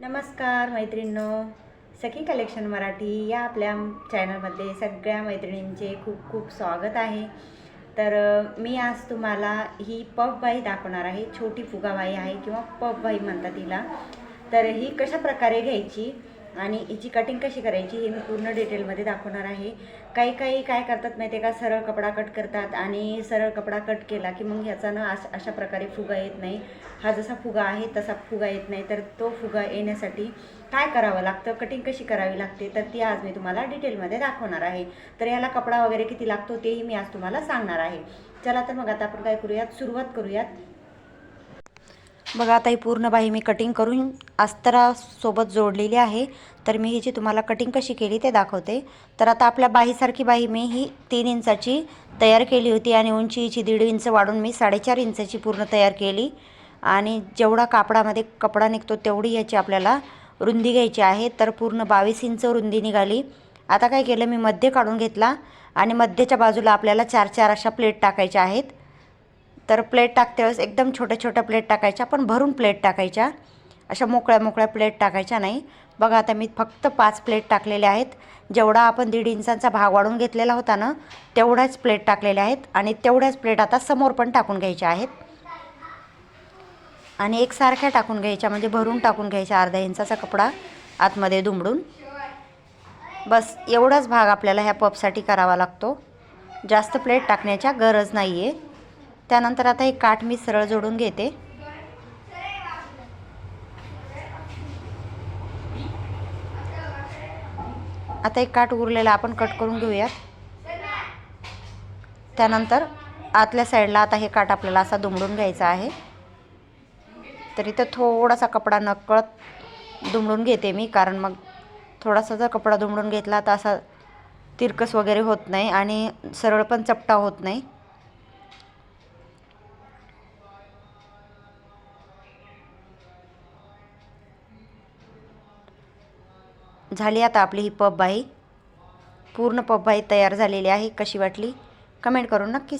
नमस्कार मैत्रिणींनो. सखी कलेक्शन मराठी या आपल्या चॅनलमध्ये सगळ्या मैत्रिणींचे खूप खूप स्वागत आहे. तर मी आज तुम्हाला ही पफबाई दाखवणार आहे. छोटी फुगाबाई आहे किंवा पफबाई म्हणतात तिला. तर ही कशा प्रकारे घ्यायची? आणि हिची कटिंग कशी करायची हे मी पूर्ण डिटेलमध्ये दाखवणार आहे. काही काही काय करतात माहिती आहे का? सरळ कपडा कट करतात आणि सरळ कपडा कट केला की मग ह्याचा ना अश अशा प्रकारे फुगा येत नाही. हा जसा फुगा आहे तसा फुगा येत नाही. तर तो फुगा येण्यासाठी काय करावं लागतं? कटिंग कशी करावी लागते? तर ती आज मी तुम्हाला डिटेलमध्ये दाखवणार आहे. तर याला कपडा वगैरे किती लागतो तेही मी आज तुम्हाला सांगणार आहे. चला तर मग आता आपण काय करूयात? सुरुवात करूयात. बघा आता ही पूर्ण बाही मी कटिंग करून अस्तरासोबत जोडलेली आहे. तर मी हिची तुम्हाला कटिंग कशी केली ते दाखवते. तर आता आपल्या बाहीसारखी बाही मी ही तीन इंचाची तयार केली होती आणि उंची हिची दीड इंच वाढून मी साडेचार इंचाची पूर्ण तयार केली. आणि जेवढा कापडामध्ये कपडा निघतो तेवढी याची आपल्याला रुंदी घ्यायची आहे. तर पूर्ण बावीस इंच रुंदी निघाली. आता काय केलं मी मध्य काढून घेतला आणि मध्यच्या बाजूला आपल्याला चार चार अशा प्लेट टाकायच्या आहेत. तर प्लेट टाकते वेळेस एकदम छोट्या छोट्या प्लेट टाकायच्या. पण भरून प्लेट टाकायच्या. अशा मोकळ्या मोकळ्या प्लेट टाकायच्या नाही. बघा आता मी फक्त पाच प्लेट टाकलेल्या आहेत. जेवढा आपण दीड इंचाचा भाग वाढून घेतलेला होता ना तेवढ्याच प्लेट टाकलेल्या आहेत. आणि तेवढ्याच प्लेट आता समोर पण टाकून घ्यायच्या आहेत. आणि एकसारख्या टाकून घ्यायच्या म्हणजे भरून टाकून घ्यायच्या अर्धा इंचाचा कपडा आतमध्ये दुमडून. बस एवढाच भाग आपल्याला ह्या पपसाठी करावा लागतो. जास्त प्लेट टाकण्याच्या गरज नाही आहे त्यानंतर आता एक काठ मी सरळ जोडून घेते. आता एक काठ उरलेला आपण कट करून घेऊयात. त्यानंतर आतल्या साईडला आता हे काठ आपल्याला असा दुमडून घ्यायचा आहे. तर इथं थोडासा कपडा नकळत दुमडून घेते मी कारण मग थोडासा जर कपडा दुमडून घेतला तर असा तिरकस वगैरे होत नाही आणि सरळ पण चपटा होत नाही. झाली आता आपली ही पब बाई पूर्ण पब बाई तयार झालेली आहे. कशी वाटली? कमेंट करून नक्की